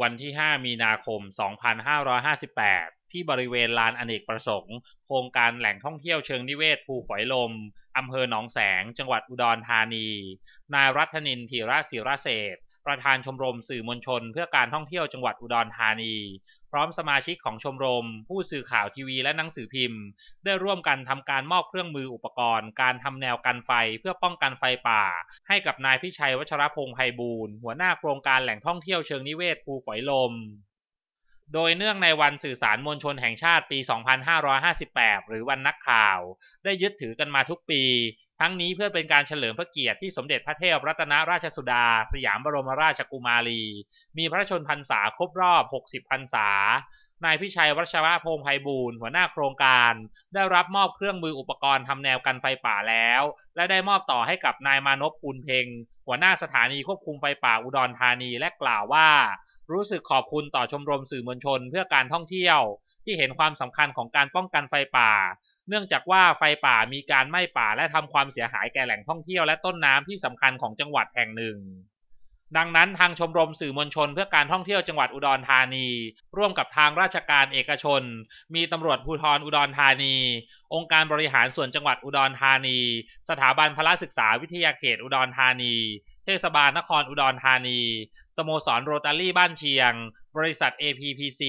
วันที่ 5 มีนาคม 2558 ที่บริเวณลานอเนกประสงค์ โครงการแหล่งท่องเที่ยวเชิงนิเวศภูฝอยลม อำเภอหนองแสง จังหวัดอุดรธานี นายรัฐนินทีระศิระเศษ ประธานชมรมสื่อมวลชน เพื่อการท่องเที่ยวจังหวัดอุดรธานี พร้อมสมาชิกของชมรม ผู้สื่อข่าวทีวีและหนังสือพิมพ์ ได้ร่วมกันทำการมอบเครื่องมืออุปกรณ์ การทำแนวกันไฟเพื่อป้องกันไฟป่า ให้กับนายพิชัยวัชรพงษ์ไพบูลย์หัวหน้าโครงการแหล่งท่องเที่ยวเชิงนิเวศภูฝอยลมโดยเนื่องในวันสื่อสารมวลชนแห่งชาติปี 2558 หรือวันนักข่าว ได้ยึดถือกันมาทุกปี ทั้งนี้เพื่อเป็นการเฉลิมพระเกียรติที่สมเด็จพระเทพรัตนราชสุดา สยามบรมราชกุมารี มีพระชนพรรษาครบรอบ 60 พรรษานายพิชัยวัชระพงษ์ไพบูลย์หัวหน้าโครงการ ได้รับมอบเครื่องมืออุปกรณ์ทำแนวกันไฟป่าแล้ว และได้มอบต่อให้กับนายมานพปูนเพ็งหัวหน้าสถานีควบคุมไฟป่าอุดรธานีและกล่าวว่า รู้สึกขอบคุณต่อชมรมสื่อมวลชนเพื่อการท่องเที่ยว ที่เห็นความสำคัญของการป้องกันไฟป่า เนื่องจากว่าไฟป่ามีการไหม้ป่าและทำความเสียหายแก่แหล่งท่องเที่ยวและต้นน้ำที่สำคัญของจังหวัดแห่งหนึ่ง ดังนั้นทางชมรมสื่อมวลชนเพื่อการท่องเที่ยวจังหวัดอุดรธานี ร่วมกับทางราชการเอกชน มีตำรวจภูธรอุดรธานี องค์การบริหารส่วนจังหวัดอุดรธานี สถาบันพละศึกษาวิทยาเขตอุดรธานี เทศบาลนครอุดรธานี สโมสรโรตารี่บ้านเชียง บริษัท APPC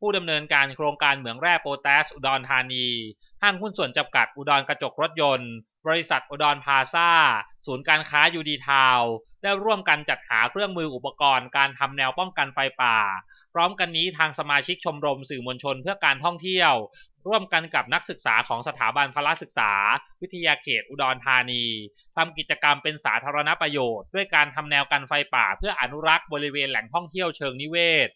ผู้ดำเนินการโครงการเหมืองแร่โปแทสอุดรธานี ห้างหุ้นส่วนจำกัดอุดรกระจกรถยนต์ บริษัทอุดรพาซาศูนย์การค้ายูดีทาวได้ร่วมกันจัดหาเครื่องมืออุปกรณ์การทำแนวป้องกันไฟป่า พร้อมกันนี้ทางสมาชิกชมรมสื่อมวลชนเพื่อการท่องเที่ยว ร่วมกันกับนักศึกษาของสถาบันพละศึกษา วิทยาเขตอุดรธานีทำกิจกรรมเป็นสาธารณประโยชน์ ด้วยการทำแนวกันไฟป่า เพื่ออนุรักษ์บริเวณแหล่งท่องเที่ยวเชิงนิเวศ